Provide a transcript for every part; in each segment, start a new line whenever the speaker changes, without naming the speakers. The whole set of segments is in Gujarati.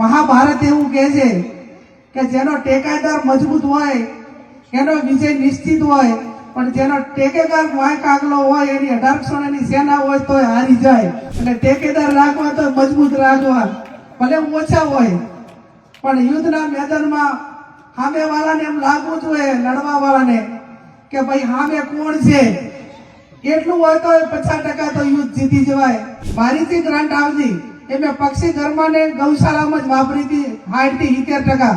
મહાભારત એવું કહે છે કે જેનો ટેકાદાર મજબૂત હોય, એનો વિજય નિશ્ચિત હોય, પણ જેનો ટેકેદાર વાંક આગલો હોય, એની અઢારસો એની સેના હોય તો હારી જાય. એટલે ટેકેદાર રાખવા તો મજબૂત રાખવા, ભલે ઓછા હોય, પણ યુદ્ધના મેદાનમાં સામેવાળાને એમ લાગવું જોઈએ લડવા વાળાને કે ભાઈ સામે કોણ છે? એટલું હોય તો પચાસ ટકા તો યુદ્ધ જીતી જવાય. મારી થી ગ્રાન્ટ આવતી એ મેં પક્ષી ધર્મને ગૌશાળામાં જ વાપરી હતી સાઠથી સિત્તેર ટકા.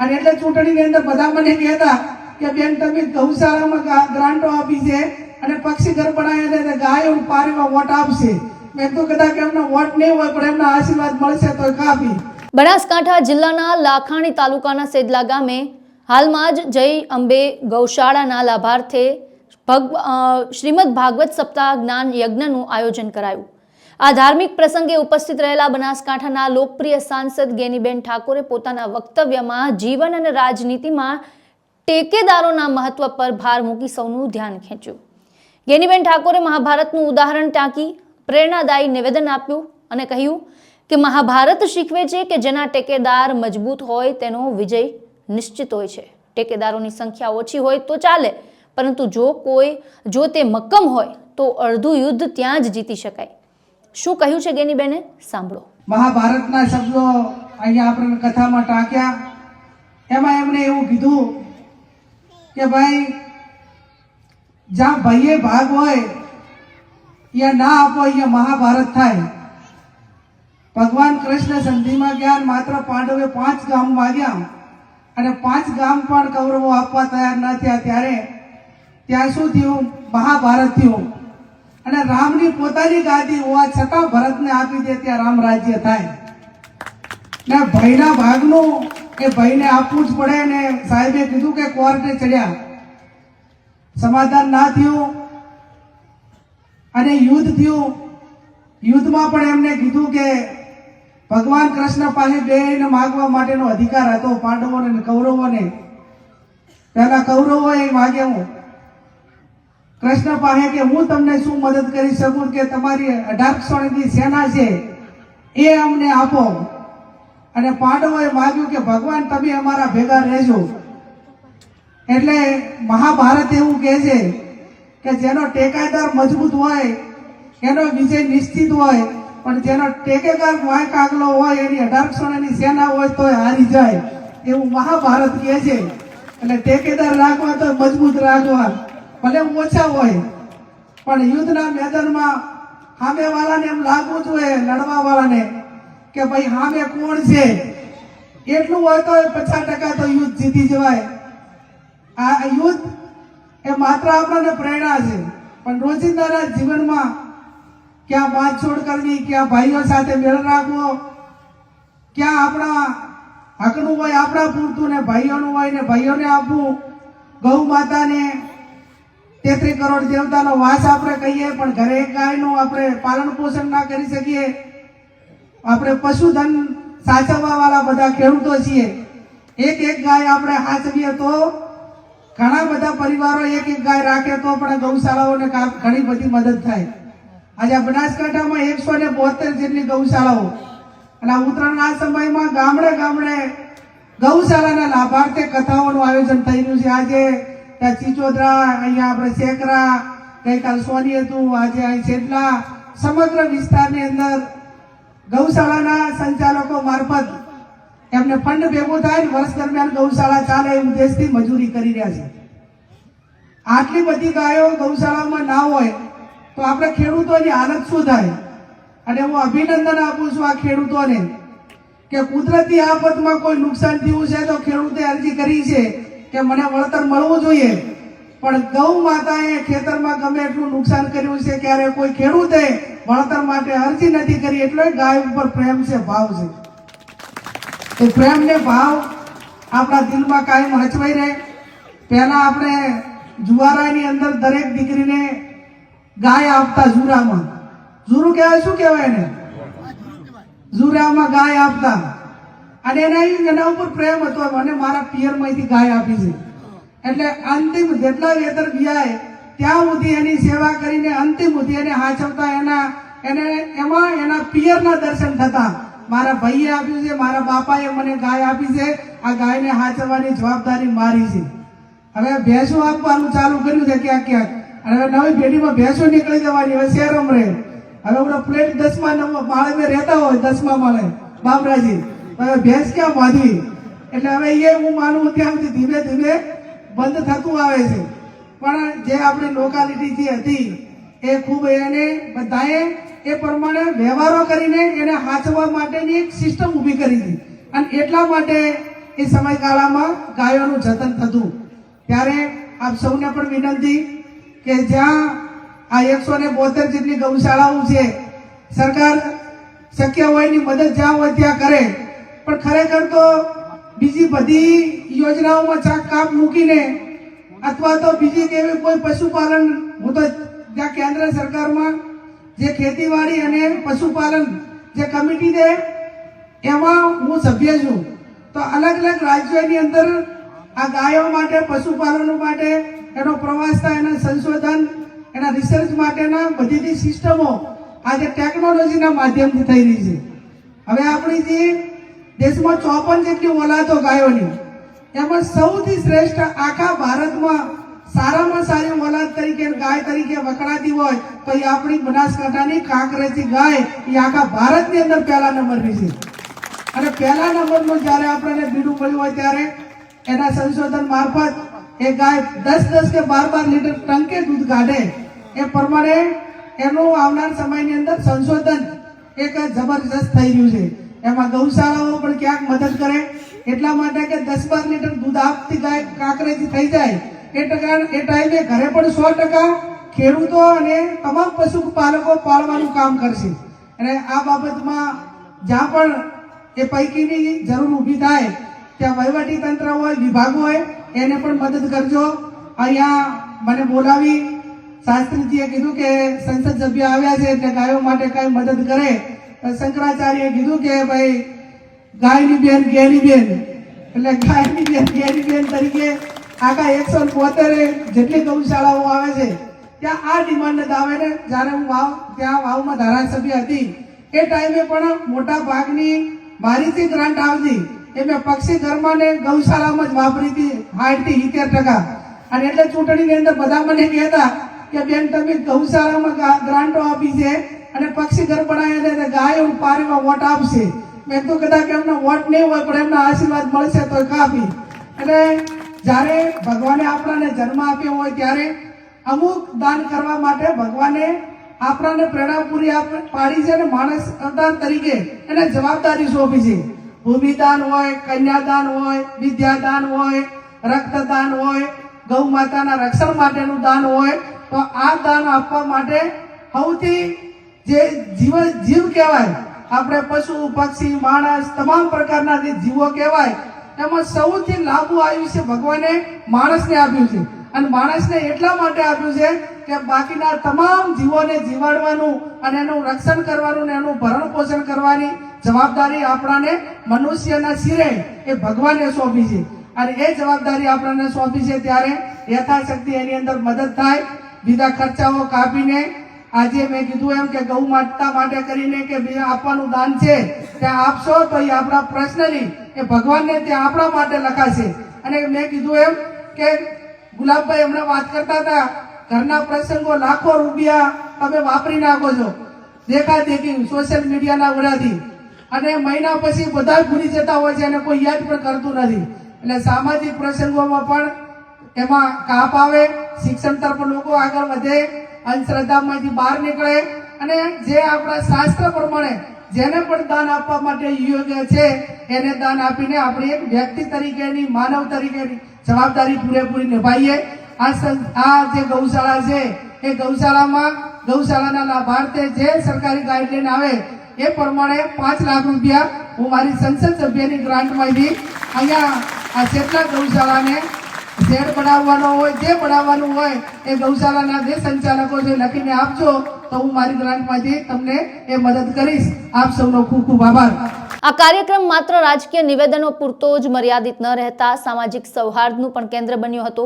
અને એટલે ચૂંટણીની અંદર બધા મને કહેતા કે બેન, તમે ગૌશાળામાં ગ્રાન્ટો આપી છે અને પક્ષી ઘર બનાવ્યા છે ગાયો પારીમાં વોટ આપશે. મેં તો કદાચ એમનો વોટ નહીં હોય, પણ એમના આશીર્વાદ મળશે તો કાપી
બનાસકાંઠા જિલ્લાના લાખાણી તાલુકાના સેદલા ગામે હાલમાં જ જય અંબે ગૌશાળાના લાભાર્થે ભગ શ્રીમદ ભાગવત સપ્તાહ જ્ઞાન યજ્ઞનું આયોજન કરાયું. આ ધાર્મિક પ્રસંગે ઉપસ્થિત રહેલા બનાસકાંઠાના લોકપ્રિય સાંસદ ગેનીબેન ઠાકોરે પોતાના વક્તવ્યમાં જીવન અને રાજનીતિમાં ટેકેદારોના મહત્વ પર ભાર મૂકી સૌનું ધ્યાન ખેંચ્યું. ગેનીબેન ઠાકોરે મહાભારતનું ઉદાહરણ ટાંકી પ્રેરણાદાયી નિવેદન આપ્યું અને કહ્યું કે મહાભારત શીખવે છે કે જેના ટેકેદાર મજબૂત હોય તેનો વિજય નિશ્ચિત હોય છે. ટેકેદારોની સંખ્યા ઓછી હોય તો ચાલે, પરંતુ જો કોઈ, જો તે મક્કમ હોય તો અડધું યુદ્ધ ત્યાં જ જીતી શકાય. શું કહ્યું છે ગેનીબેને? સાંભળો.
મહાભારતના શબ્દો અહીંયા આપણે કથામાં ટાંક્યા. એમાં એમણે એવું કીધું કે ભાઈ, જ્યાં ભાઈએ ભાગ હોય અહીંયા ના આપો, અહીંયા મહાભારત થાય. ભગવાન કૃષ્ણ સંધિમાં ગયા માત્ર પાંડવે પાંચ ગામ માગ્યા અને પાંચ ગામ પણ કૌરવો આપવા તૈયાર ન થયા ત્યારે ત્યાં શું થયું? મહાભારત થયું. અને રામની પોતાની ગાદી હોવા છતાં ભરતને આપી દે ત્યાં રામ રાજ્ય થાય. ને ભાઈના ભાગનું એ ભાઈને આપવું જ પડે ને સાહેબે કીધું કે કોર્ટે ચડ્યા. સમાધાન ના થયું અને યુદ્ધ થયું. યુદ્ધમાં પણ એમને કીધું કે ભગવાન કૃષ્ણ પાસે બેને માગવા માટેનો અધિકાર હતો, પાંડવોને કૌરવોને. પહેલા કૌરવોએ માગ્યું કૃષ્ણ પાસે કે હું તમને શું મદદ કરી શકું કે તમારી અઢારસો ની સેના છે, એ અમને આપો. અને પાંડવોએ માગ્યું કે, ભગવાન, તમે અમારા ભેગા રહેજો. એટલે મહાભારત એવું કહે છે કે, જેનો ટેકાદાર મજબૂત હોય, એનો વિજય નિશ્ચિત હોય, પણ જેનો ટેકેદાર વાય આગલો હોય, એની અઢારસો ની સેના હોય તો હારી જાય. એવું મહાભારત કહે છે. એટલે ટેકેદાર રાખવા તો મજબૂત રાખવા. ભલે ઓછા હોય, પણ યુદ્ધના મેદાનમાં સામેવાળાને એમ લાગવું જોઈએ લડવા વાળાને કે ભાઈ સામે કોણ છે? એટલું હોય તો પચાસ ટકા તો યુદ્ધ જીતી જવાય. આ યુદ્ધ એ માત્ર આપણને પ્રેરણા છે, પણ રોજિંદાના જીવનમાં ક્યાં બાંધછોડ કરવી, ક્યાં ભાઈઓ સાથે મેળ રાખવો, ક્યાં આપણા હકનું હોય આપણા પૂરતું ને ભાઈઓનું હોય ને ભાઈઓને આપવું, ગૌ માતાને તેત્રી કરોડ દેવતાનો વાસ આપણે કહીએ, પણ ઘરે ગાયનું આપણે પાલન પોષણ ના કરી શકીએ. આપણે પશુધન સાચવવા વાળા બધા ખેડૂતો છીએ. એક એક ગાય આપણે સાચવીએ તો ઘણા બધા પરિવારો એક એક ગાય રાખે તો પણ ગૌશાળાઓને ઘણી બધી મદદ થાય. આજે આ બનાસકાંઠામાં એકસો ને બોતેર જેટલી ગૌશાળાઓ. અને આ ઉત્તરાયણના સમયમાં ગામડે ગામડે ગૌશાળાના લાભાર્થે કથાઓનું આયોજન થઈ રહ્યું છે. આજે ત્યાં ચિચોદરા, અહીંયા આપણે સેકરા ગઈકાલ સોની હતું આજે અહીં છેદલા સમગ્ર વિસ્તારની અંદર ગૌશાળાના સંચાલકો મારફત એમને ફંડ ભેગું થાય વર્ષ દરમિયાન ગૌશાળા ચાલે એ ઉદ્દેશથી મજૂરી કરી રહ્યા છે. આટલી બધી ગાયો ગૌશાળામાં ના હોય, તો આપણે ખેડૂતોની હાલત શું થાય? અને હું અભિનંદન આપું છું આ ખેડૂતોને કે કુદરતી આફતમાં કોઈ નુકસાન થયું છે તો ખેડૂતે અરજી કરી છે. કે મને વળતર મળવું જોઈએ. પણ ગૌ માતાએ ખેતરમાં ગમે એટલું નુકસાન કર્યું છે, ક્યારે કોઈ ખેડૂતે વળતર માટે અરજી નથી કરી, એટલે ગાય ઉપર પ્રેમ છે, ભાવ છે. તો પ્રેમ ને ભાવ આપણા દિલમાં કાયમ હચવાઈ રહે. પહેલા આપણે જુવારાની અંદર દરેક દીકરીને ગાય આપતા ઝુરામાં. ઝુરું કહેવાય, શું કહેવાય એને? ઝુરામાં ગાય આપતા. અને એના એના ઉપર પ્રેમ હતો મને મારા પિયરમાંથી ગાય આપી છે. એટલે અંતિમ જેટલા વેતર બિયાય, ત્યાં સુધી એની સેવા કરીને અંતિમ સુધી એને હાચવતા એના, એને, એમાં એના પિયરના દર્શન થતા. મારા ભાઈએ આપ્યું છે, મારા બાપાએ મને ગાય આપી છે, આ ગાયને હાચવવાની જવાબદારી મારી છે. હવે ભેંસો આપવાનું ચાલુ કર્યું છે ક્યાંક ક્યાંક. અને હવે નવી પેઢીમાં ભેંસો નીકળી જવાની, હવે શહેરમાં રહે. હવે હમણાં પ્લેટ દસમા નંબર માળે રહેતા હોય, દસમા માળે. બાબરાજી હવે ભેંસ ક્યાં બાંધવી એટલે હવે એ હું માનું ત્યાં સુધી ધીમે ધીમે બંધ થતું આવે છે. પણ જે આપણી લોકાલિટી જે હતી, એ ખૂબ એને બધાએ એ પ્રમાણે વ્યવહારો કરીને એને હાથવા માટેની એક સિસ્ટમ ઊભી કરી હતી અને એટલા માટે એ સમયગાળામાં ગાયોનું જતન થતું. ત્યારે આપ સૌને પણ વિનંતી કે જ્યાં આ એકસો ને બોતેર જેટલી ગૌશાળાઓ છે, સરકાર શક્ય હોય એની મદદ જ્યાં હોય ત્યાં કરે. પણ ખરેખર તો બીજી બધી યોજનાઓમાં ચાક કાપ મૂકીને અથવા તો બીજી કેવી કોઈ પશુપાલન, હું તો જ્યાં કેન્દ્ર સરકારમાં જે ખેતીવાડી અને પશુપાલન જે કમિટી છે, એમાં હું સભ્ય છું. તો અલગ અલગ રાજ્યોની અંદર આ ગાયો માટે, પશુપાલનો માટે, એનો પ્રવાસ થાય, એના સંશોધન, એના રિસર્ચ માટેના બધી જ સિસ્ટમો આજે ટેકનોલોજીના માધ્યમથી થઈ રહી છે. હવે આપણી જે દેશમાં ચોપન જેટલી ઓલાદો ગાયોની, એમાં સૌથી શ્રેષ્ઠ આખા ભારતમાં સારામાં સારી ઓલાદ તરીકે ગાય તરીકે વખણાતી હોય, તો એ આપણી બનાસકાંઠાની કાંકરેજી ગાય એ આખા ભારતની અંદર પહેલા નંબરની છે. અને પહેલા નંબરનું જ્યારે આપણને બીડું મળ્યું હોય ત્યારે એના સંશોધન મારફત એ ગાય દસ દસ કે બાર બાર લીટર ટંકે દૂધ કાઢે. એ પ્રમાણે એનું આવનાર સમયની અંદર સંશોધન એક જબરજસ્ત થઈ રહ્યું છે. એમાં ગૌશાળાઓ પણ ક્યાંક મદદ કરે? એટલા માટે કે દસ બાર લીટર દૂધ આપતી ગાય કાંકરેથી થઈ જાય. એ ટકા, એ ટાઈમે ઘરે પણ સો ટકા ખેડૂતો અને તમામ પશુપાલકો પાળવાનું કામ કરશે. અને આ બાબતમાં જ્યાં પણ એ પૈકીની જરૂર ઊભી થાય, ત્યાં વહીવટી તંત્ર હોય, વિભાગ હોય, એને પણ મદદ કરજો. અહીંયા મને બોલાવી શાસ્ત્રીજીએ કીધું કે સંસદ સભ્ય આવ્યા છે એટલે ગાયો માટે કાંઈ મદદ કરે. તો શંકરાચાર્યએ કીધું કે ભાઈ, ગાયની બેન ઘેરી બેન. એટલે ગાયની બેન ઘેરી બેન તરીકે આખા એકસો બોતેર જેટલી ગૌશાળાઓ આવે છે, ત્યાં આ ડિમાન્ડ આવે ને. જ્યારે હું વાવ, ત્યાં વાવમાં ધારાસભ્ય હતી. એ ટાઈમે પણ મોટા ભાગની મારી જે ગ્રાન્ટ આવતી. એ મેં પક્ષી ધર્મને ગૌશાળામાં જ વાપરી હતી સાઠથી સિત્તેર ટકા. અને એટલે ચૂંટણીની અંદર બધા મને કહેતા કે બેન, તમે ગૌશાળામાં ગ્રાન્ટો આપી છે. અને પક્ષી ઘર બનાવીને છે ગાય પારીમાં વોટ આપશે. મેં તો કદાચ એમને વોટ નહીં હોય, પણ એમના આશીર્વાદ મળશે તો કાપી. એટલે જ્યારે ભગવાને આપણને જન્મ આપ્યો હોય ત્યારે અમુક દાન કરવા માટે ભગવાને આપણને પ્રેરણા પૂરી આપ- પાડી છે અને માણસ અવતાર તરીકે એને જવાબદારી સોંપી છે. ભૂમિદાન હોય, કન્યાદાન હોય, વિદ્યાદાન હોય, રક્તદાન હોય, ગૌ માતાના રક્ષણ માટેનું દાન હોય, તો આ દાન આપવા માટે સૌથી જે જીવ જીવ કહેવાય. આપણે પશુ, પક્ષી, માણસ, તમામ પ્રકારના જે જીવો કહેવાય, એમાં સૌથી લાંબુ આયુષ્ય ભગવાને માણસને આપ્યું છે. અને માણસને એટલા માટે આપ્યું છે કે બાકીના તમામ જીવોને જીવાડવાનું અને એનું રક્ષણ કરવાનું ને એનું ભરણ પોષણ કરવાની જવાબદારી આપણાને મનુષ્યના શિરે એ ભગવાને સોંપી છે. અને એ જવાબદારી આપણને સોંપી છે ત્યારે યથાશક્તિ એની અંદર મદદ થાય. બીજા ખર્ચાઓ કાપીને આજે મેં કીધું એમ કે ગૌ માતા માટે કરીને કે આપવાનું દાન છે, ત્યાં આપશો તો એ આપણા પર્સનલી એ ભગવાનને ત્યાં આપણા માટે લખાશે. અને મેં કીધું એમ કે ગુલાબભાઈ હમણાં વાત કરતા હતા, ઘરના પ્રસંગો લાખો રૂપિયા તમે વાપરી નાખો છો. દેખા દેખી સોશિયલ મીડિયાના વડાથી અને મહિના પછી બધા ભૂલી જતા હોય છે અને કોઈ યાદ પણ કરતું નથી. એટલે સામાજિક પ્રસંગોમાં પણ એમાં કાપ આવે, શિક્ષણ તરફ લોકો આગળ વધે અંધશ્રદ્ધામાંથી બહાર નીકળે અને જે આપણા શાસ્ત્ર પ્રમાણે જેને પણ દાન આપવા માટે યોગ્ય છે, એને દાન આપીને આપણે એક વ્યક્તિ તરીકેની, માનવ તરીકેની જવાબદારી પૂરેપૂરી નિભાઈએ આ આ જે ગૌશાળા છે, એ ગૌશાળામાં, ગૌશાળાના લાભાર્થે જે સરકારી ગાઈડલાઈન આવે, એ પ્રમાણે પાંચ લાખ રૂપિયા હું મારી સંસદ સભ્યની ગ્રાન્ટમાંથી અહીંયા આ જેટલા ગૌશાળાને શેડ બનાવવાનો હોય, જે બનાવવાનું હોય, એ ગૌશાળાના જે સંચાલકો છે, લખીને આપજો, તો હું મારી ગ્રાન્ટમાંથી તમને એ મદદ કરીશ. આપ સૌનો ખૂબ ખૂબ આભાર.
આ કાર્યક્રમ માત્ર રાજકીય નિવેદનો પૂરતો જ મર્યાદિત ન રહેતા સામાજિક સૌહાર્દનું પણ કેન્દ્ર બન્યો હતો.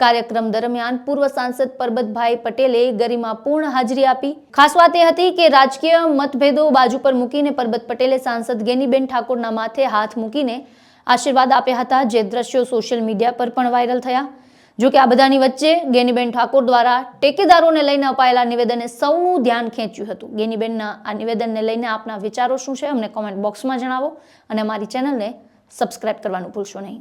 કાર્યક્રમ દરમિયાન પૂર્વ સાંસદ પરબતભાઈ પટેલે ગરિમાપૂર્ણ હાજરી આપી. ખાસ વાત એ હતી કે રાજકીય મતભેદો બાજુ પર મૂકીને પરબત પટેલે સાંસદ ગેનીબેન ઠાકોરના માથે હાથ મૂકીને આશીર્વાદ આપ્યા હતા. જે દ્રશ્યો સોશિયલ મીડિયા પર પણ વાયરલ થયા. જો કે આ બધાની વચ્ચે ગેનીબેન ઠાકોર દ્વારા ટેકેદારોને લઈને અપાયેલા નિવેદને સૌનું ધ્યાન ખેંચ્યું હતું. ગેનીબેનના આ નિવેદનને લઈને આપના વિચારો શું છે? અમને કોમેન્ટ બોક્સમાં જણાવો અને અમારી ચેનલને સબસ્ક્રાઇબ કરવાનું ભૂલશો નહીં.